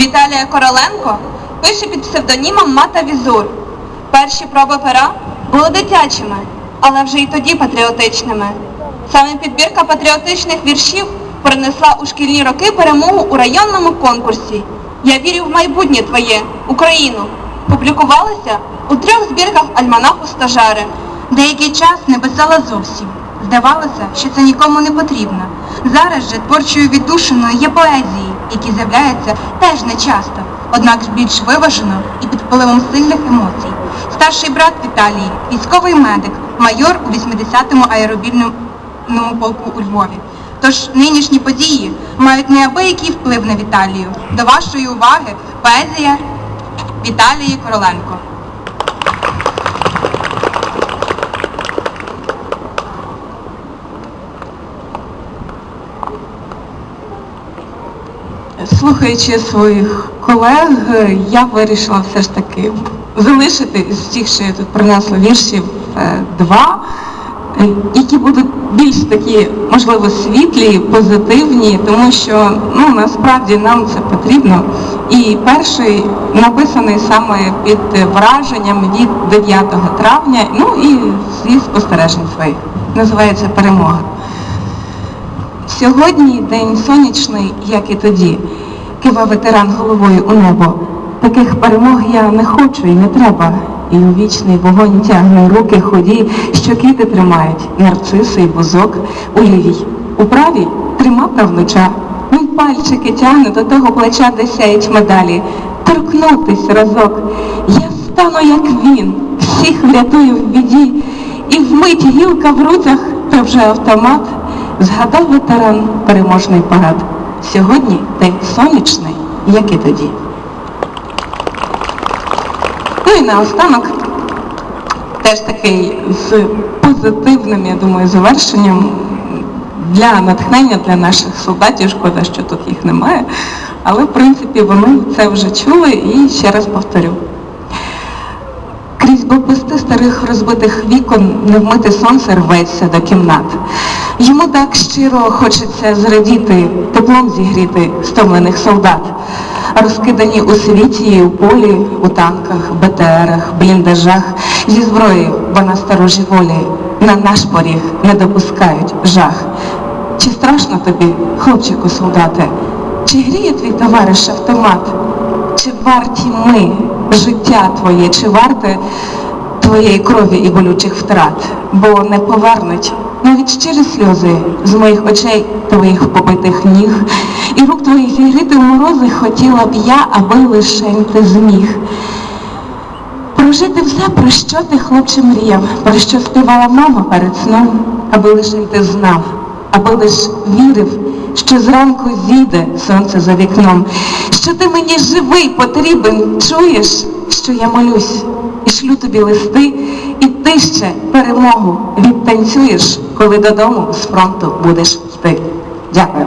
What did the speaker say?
Віталія Короленко пише під псевдонімом Мата Візур. Перші проби пера були дитячими, але вже й тоді патріотичними. Саме підбірка патріотичних віршів принесла у шкільні роки перемогу у районному конкурсі. Я вірю в майбутнє твоє, Україну. Публікувалася у трьох збірках альманаху стажари. Деякий час не писала зовсім. Здавалося, що це нікому не потрібно. Зараз же творчою віддушиною є поезії, які з'являються теж не часто, однак більш виважено і під впливом сильних емоцій. Старший брат Віталії, військовий медик, майор у 80-му аеробільному полку у Львові. Тож нинішні події мають неабиякий вплив на Віталію. До вашої уваги поезія Віталії Короленко. Слухаючи своїх колег, я вирішила все ж таки залишити з тих, що я тут принесла віршів, е, два, е, які будуть більш такі, можливо, світлі, позитивні, тому що ну, насправді нам це потрібно. І перший написаний саме під враженням від 9 травня, ну і зі спостережень своїх. Називається Перемога. Сьогодні день сонячний, як і тоді, кива ветеран головою у небо. Таких перемог я не хочу і не треба. І у вічний вогонь тягне руки ході, що квіти тримають, нарциси й бузок у лівій. У правій трима правнуча. Він пальчики тягне до того плеча, де сяють медалі. Торкнутись разок. Я стану, як він, всіх врятую в біді. І вмить гілка в руцях, то вже автомат. Згадав ветеран переможний парад. Сьогодні день сонячний, як і тоді. Ну і наостанок теж такий з позитивним, я думаю, завершенням для натхнення для наших солдатів. Шкода, що тут їх немає. Але в принципі вони це вже чули і ще раз повторю. Старих розбитих вікон невмите сонце рветься до кімнат. Йому так щиро хочеться зрадіти, теплом зігріти стомлених солдат, розкидані у світі, у полі, у танках, БТРах, бліндажах, зі зброєю, бо на сторожі волі на наш поріг не допускають жах. Чи страшно тобі, хлопчику солдате? Чи гріє твій товариш автомат? Чи варті ми життя твоє, чи варте твоєї крові і болючих втрат? Бо не повернуть навіть щирі сльози з моїх очей твоїх побитих ніг, і рук твоїх зігріти в морози хотіла б я, аби лишень ти зміг. Прожити все, про що ти, хлопче, мріяв, про що співала мама перед сном, аби лишень ти знав, аби лиш вірив, що зранку зійде сонце за вікном, що ти мені живий потрібен, чуєш, що я молюсь, і шлю тобі листи, і ти ще перемогу відтанцюєш, коли додому з фронту будеш йти. Дякую.